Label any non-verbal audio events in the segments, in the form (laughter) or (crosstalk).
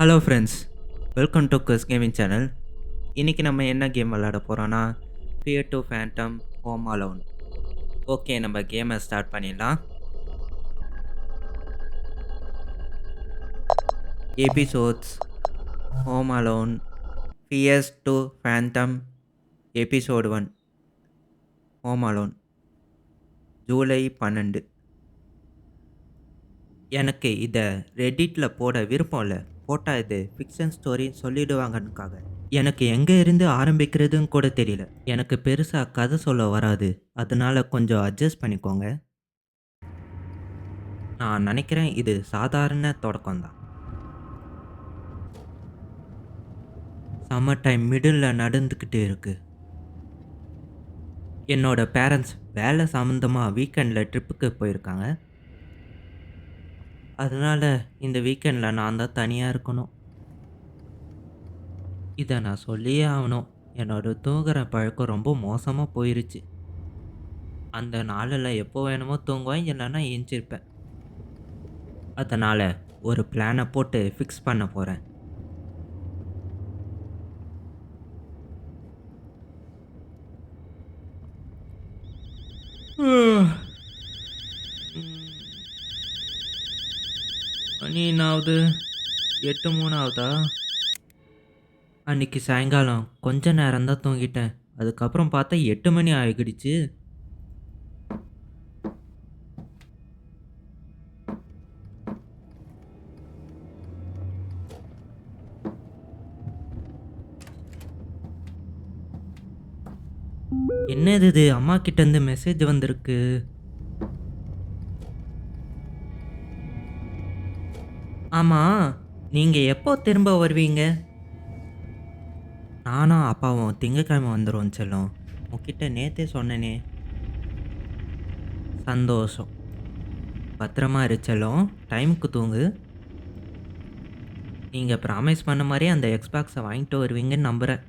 Hello friends welcome to Gus gaming channel இன்றைக்கி நம்ம என்ன கேம் விளாட போகிறோன்னா Fear to Fathom Home Alone okay நம்ம கேமை ஸ்டார்ட் பண்ணிடலாம். Episodes Home Alone Fears to Fathom episode one Home Alone July பன்னெண்டு. எனக்கு இதை ரெடிட்டில் போட விருப்பம் இல்லை. போட்டா இது ஃபிக்ஷன் ஸ்டோரி சொல்லிடுவாங்கன்னுக்காக. எனக்கு எங்கே இருந்து ஆரம்பிக்கிறதுன்னு கூட தெரியல. எனக்கு பெருசாக கதை சொல்ல வராது. அதனால கொஞ்சம் அட்ஜஸ்ட் பண்ணிக்கோங்க. நான் நினைக்கிறேன் இது சாதாரண தொடக்கம்தான். சம்மர் டைம் மிடில் நடந்துக்கிட்டு இருக்கு. என்னோட பேரண்ட்ஸ் வேலை சம்மந்தமாக வீக்கெண்டில் ட்ரிப்புக்கு போயிருக்காங்க. அதனால் இந்த வீக்கெண்டில் நான் தான் தனியாக இருக்கணும். இதை நான் சொல்லியே ஆகணும். என்னோட தூங்குற பழக்கம் ரொம்ப மோசமாக போயிருச்சு. அந்த நாளில் எப்போ வேணுமோ தூங்குவேன் இல்லைன்னா எஞ்சிருப்பேன் அதனால் ஒரு பிளானை போட்டு ஃபிக்ஸ் பண்ண போகிறேன் மணி என்னாவது எட்டு மூணு ஆகுதா அன்னைக்கு சாயங்காலம் கொஞ்ச நேரம் தான் தூங்கிட்டேன். அதுக்கப்புறம் பார்த்தா எட்டு மணி ஆகிடுச்சு. என்னது இது? அம்மா கிட்டேருந்து மெசேஜ் வந்திருக்கு. ஆமாம் நீங்கள் எப்போ திரும்ப வருவீங்க? நானும் அப்பாவும் திங்கக்கிழமை வந்துடுவோம் செல்லம். உங்ககிட்ட நேற்றே சொன்னேனே. சந்தோஷம். பத்திரமா இரு டைமுக்கு தூங்கு. நீங்கள் ப்ராமிஸ் பண்ண மாதிரி அந்த எக்ஸ்பாக்ஸை வாங்கிட்டு வருவீங்கன்னு நம்புகிறேன்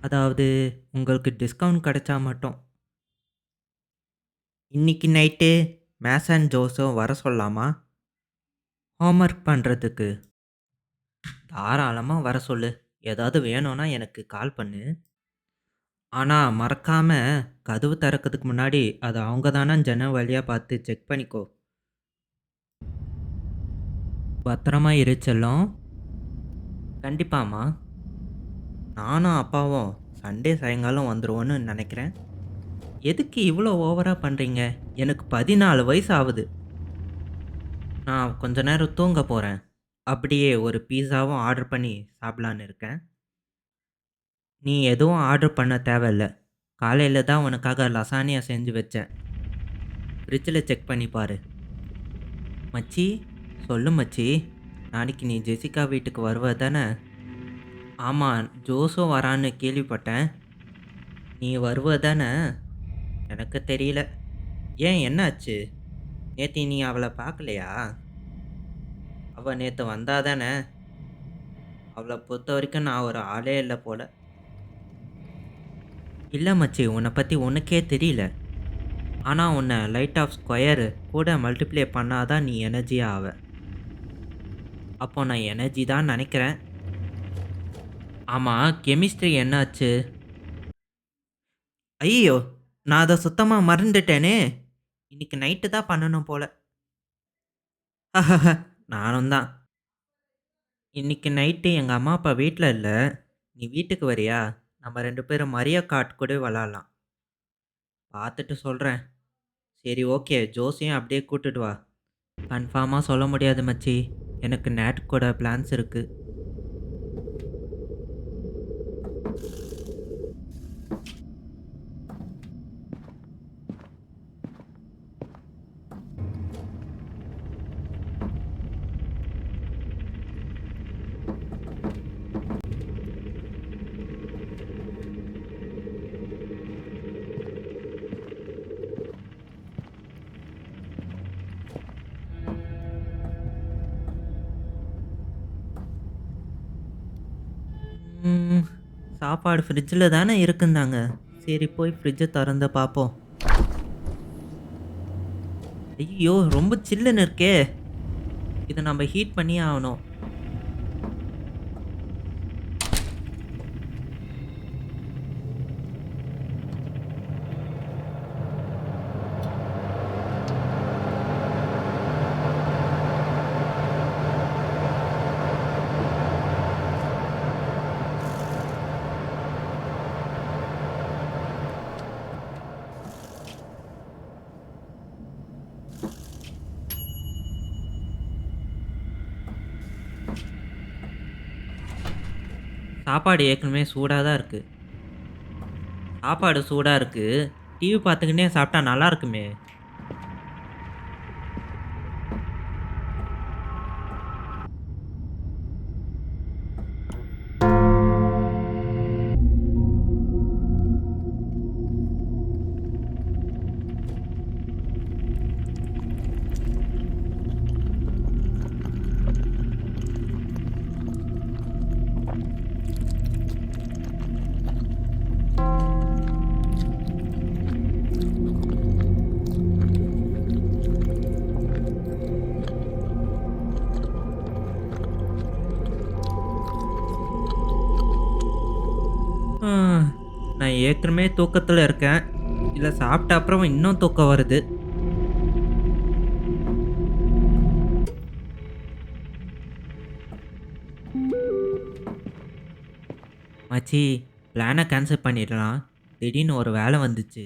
அதாவது உங்களுக்கு டிஸ்கவுண்ட் கிடைச்சா மட்டும். இன்னைக்கு நைட்டு மேஸ் அண்ட் ஜோஸும் வர சொல்லலாமா ஹோம்ஒர்க் பண்ணுறதுக்கு தாராளமாக வர சொல்லு. ஏதாவது வேணும்னா எனக்கு கால் பண்ணு. ஆனால் மறக்காமல் கதவு திறக்கிறதுக்கு முன்னாடி அது அவங்க தானே ஜன்னல் வழியாக பார்த்து செக் பண்ணிக்கோ. பத்திரமா இரு செல்லம். கண்டிப்பாம்மா. நானும் அப்பாவும் சண்டே சாயங்காலம் வந்துடுவோன்னு நினைக்கிறேன். எதுக்கு இவ்வளோ ஓவராக பண்ணுறீங்க எனக்கு பதினாலு வயசு ஆகுது. நான் கொஞ்ச நேரம் தூங்க போகிறேன் அப்படியே ஒரு பீஸாவும் ஆர்டர் பண்ணி சாப்பிட்லான்னு இருக்கேன். நீ எதுவும் ஆர்டர் பண்ண தேவையில்ல. காலையில் தான் உனக்காக லசானியா செஞ்சு வச்சேன். ஃப்ரிட்ஜில் செக் பண்ணி பாரு. மச்சி சொல்லு மச்சி. நாளைக்கு நீ ஜெசிகா வீட்டுக்கு வருவ தானே? ஆமாம் ஜோஸும் வரான்னு கேள்விப்பட்டேன். நீ வருவ தானே? எனக்கு தெரியல. ஏன் என்னாச்சு? நேற்று நீ அவளை பார்க்கலையா? அவள் நேற்று வந்தா தானே? அவளை பொறுத்த வரைக்கும் நான் ஒரு ஆளே இல்லை போல. இல்லை மச்சி உன்னை பற்றி உனக்கே தெரியல. ஆனால் உன்னை லைட் ஆஃப் ஸ்கொயரு கூட மல்டிப்ளை பண்ணாதான் நீ எனர்ஜியாக ஆவ. அப்போ நான் எனர்ஜி தான் நினைக்கிறேன். ஆமாம் கெமிஸ்ட்ரி என்னாச்சு? ஐயோ நான் அதை சுத்தமாக மறந்துட்டேனே. இன்னைக்கு நைட்டு தான் பண்ணணும் போல. (laughs) நானும் தான். இன்னைக்கு நைட்டு எங்கள் அம்மா அப்பா வீட்டில் இல்லை. நீ வீட்டுக்கு வரியா? நம்ம ரெண்டு பேரும் மரியா காட் கூட விளாட்லாம். பார்த்துட்டு சொல்கிறேன் சரி ஓகே ஜோசியும் அப்படியே கூட்டுட்டு வா. கன்ஃபார்மாக சொல்ல முடியாது மச்சி. எனக்கு நேட் கூட பிளான்ஸ் இருக்குது சாப்பாடு ஃப்ரிட்ஜில் தானே இருக்குந்தாங்க. சரி போய் ஃப்ரிட்ஜை திறந்து பார்ப்போம் ஐயோ ரொம்ப சில்லுன்னு இருக்கே. இதை நம்ம ஹீட் பண்ணியே ஆகணும். சாப்பாடு ஏற்கனவே சூடாக தான் இருக்குது சாப்பாடு சூடாக இருக்குது டிவி பார்த்துக்கிட்டே சாப்பிட்டா நல்லா இருக்குமே. ஏற்கனவே தூக்கத்தில் இருக்கேன். இல்லை சாப்பிட்ட அப்புறம் இன்னும் தூக்கம் வருது. மச்சி பிளானை கேன்சல் பண்ணிடலாம். திடீர்னு ஒரு வேலை வந்துச்சு.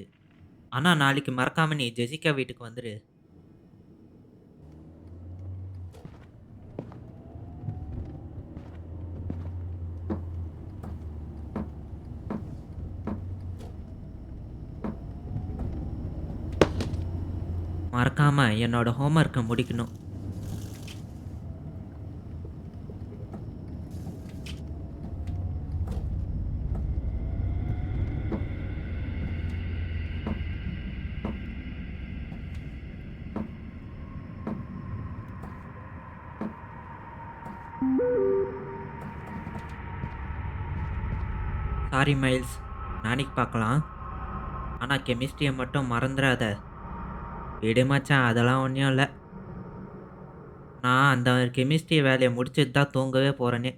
ஆனால் நாளைக்கு மறக்காம நீ ஜெசிகா வீட்டுக்கு வந்துடு மறக்காமல் என்னோட ஹோம்ஒர்க்கை முடிக்கணும். சாரி மைல்ஸ் நாளைக்கு பார்க்கலாம். ஆனால் கெமிஸ்ட்ரியை மட்டும் மறந்துடாத விடு மச்சான் அதெல்லாம் ஒன்றும் இல்லை. நான் அந்த கெமிஸ்ட்ரி வேலையை முடிச்சுட்டு தான் தூங்கவே போகிறேனே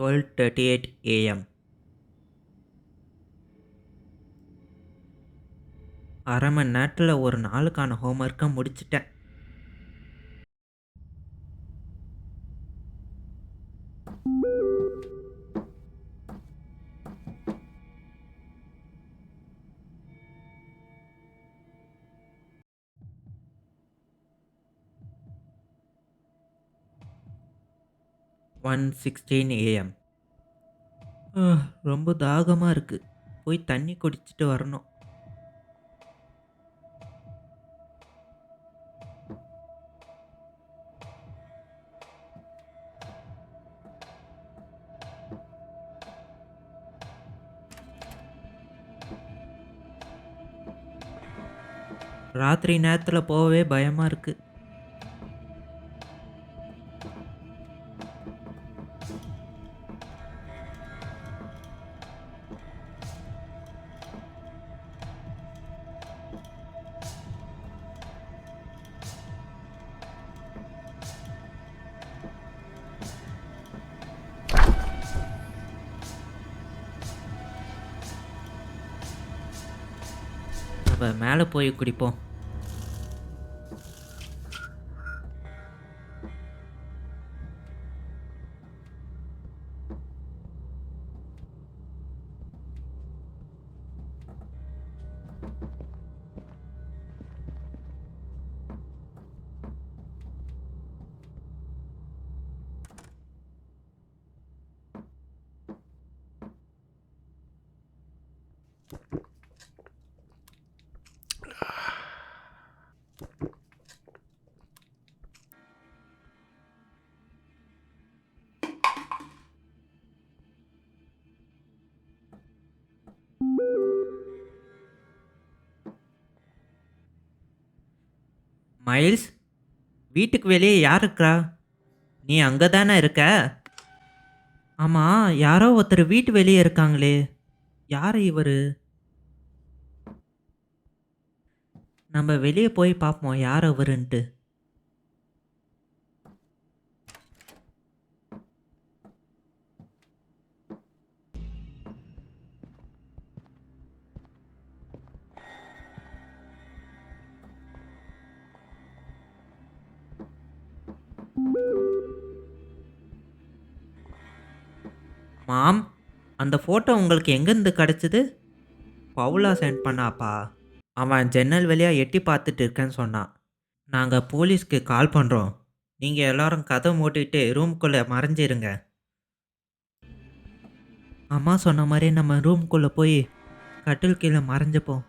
டுவெல் தேர்ட்டி எயிட் ஏஎம் அரை மணி நேரத்தில் ஒரு நாளுக்கான ஹோம்ஒர்க்கை முடிச்சிட்டேன். ஒன் சிக்ஸ்டீன் ஏஎம் ரொம்ப தாகமாக இருக்குது போய் தண்ணி குடிச்சிட்டு வரணும். ராத்திரி நேரத்தில் போகவே பயமாக இருக்குது மேலே போய் குடிப்போம். மைல்ஸ் வீட்டுக்கு வெளியே யார் இருக்கா நீ அங்கே தானே இருக்க? ஆமாம் யாரோ ஒருத்தர் வீட்டு வெளியே இருக்காங்களே. யார் இவர்? நம்ம வெளியே போய் பார்ப்போம் யார் அவருன்ட்டு. மாம் அந்த ஃபோட்டோ உங்களுக்கு எங்கேருந்து கிடச்சிது? பவுலா சென்ட் பண்ணாப்பா. அவன் ஜன்னல் வழியாக எட்டி பார்த்துட்டு இருக்கேன்னு சொன்னான். நாங்கள் போலீஸ்க்கு கால் பண்ணுறோம் நீங்கள் எல்லோரும் கதை மூட்டிட்டு ரூம்குள்ளே மறைஞ்சிருங்க. அம்மா சொன்ன மாதிரி நம்ம ரூம்குள்ளே போய் கட்டில் கீழே மறைஞ்சிப்போம்.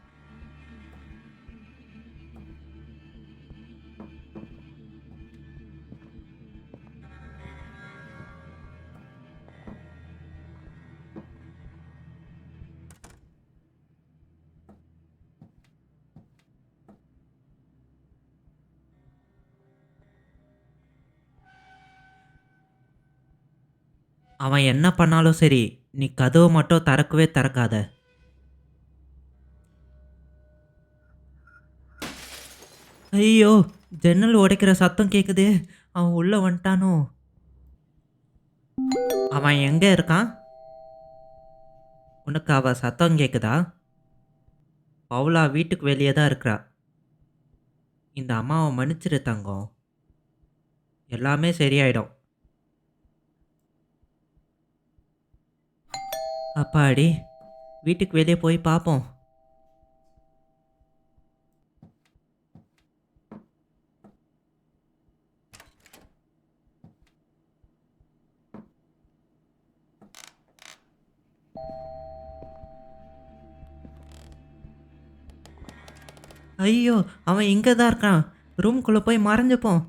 அவன் என்ன பண்ணாலும் சரி நீ கதவை மட்டும் திறக்கவே திறக்காத. ஐயோ ஜன்னல் உடைக்கிற சத்தம் கேட்குதே அவன் உள்ள வந்துட்டானோ? அவன் எங்க இருக்கான்? உனக்கு அவ சத்தம் கேட்குதா பவுலா வீட்டுக்கு வெளியே தான் இருக்கிறா. இந்த அம்மாவை மன்னிச்சிரு தங்கம். எல்லாமே சரியாயிடும். அப்பாடி வீட்டுக்கு வெளியே போய் பார்ப்போம் ஐயோ அவன் இங்கே தான் இருக்கான் ரூம்குள்ளே போய் மறைஞ்சுப்போம்.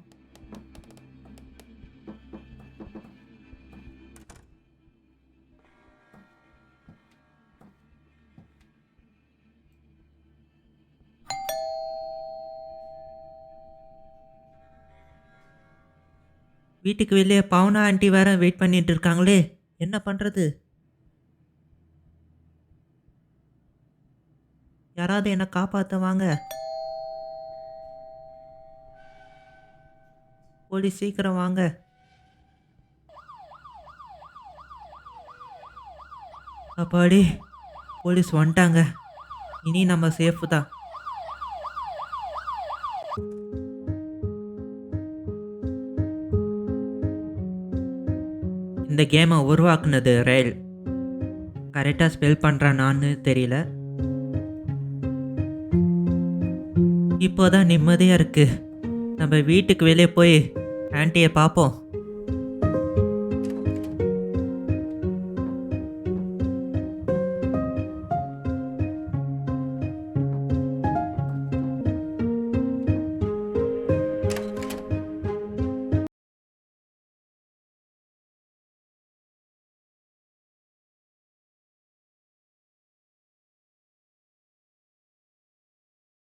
வீட்டுக்கு வெளியே பவுனா ஆண்டி வேற வெயிட் பண்ணிட்டு இருக்காங்களே. என்ன பண்ணுறது யாராவது என்னை காப்பாற்ற வாங்க போலீஸ் சீக்கிரம் வாங்க. அப்பாடி போலீஸ் வந்துட்டாங்க. இனி நம்ம சேஃபு தான். இந்த கேமை உருவாக்குனது ரயில் கரெக்டாக ஸ்பெல் பண்ணுறானான்னு தெரியல. இப்போதான் நிம்மதியாக இருக்குது நம்ம வீட்டுக்கு வெளியே போய் ஆண்டியை பார்ப்போம்.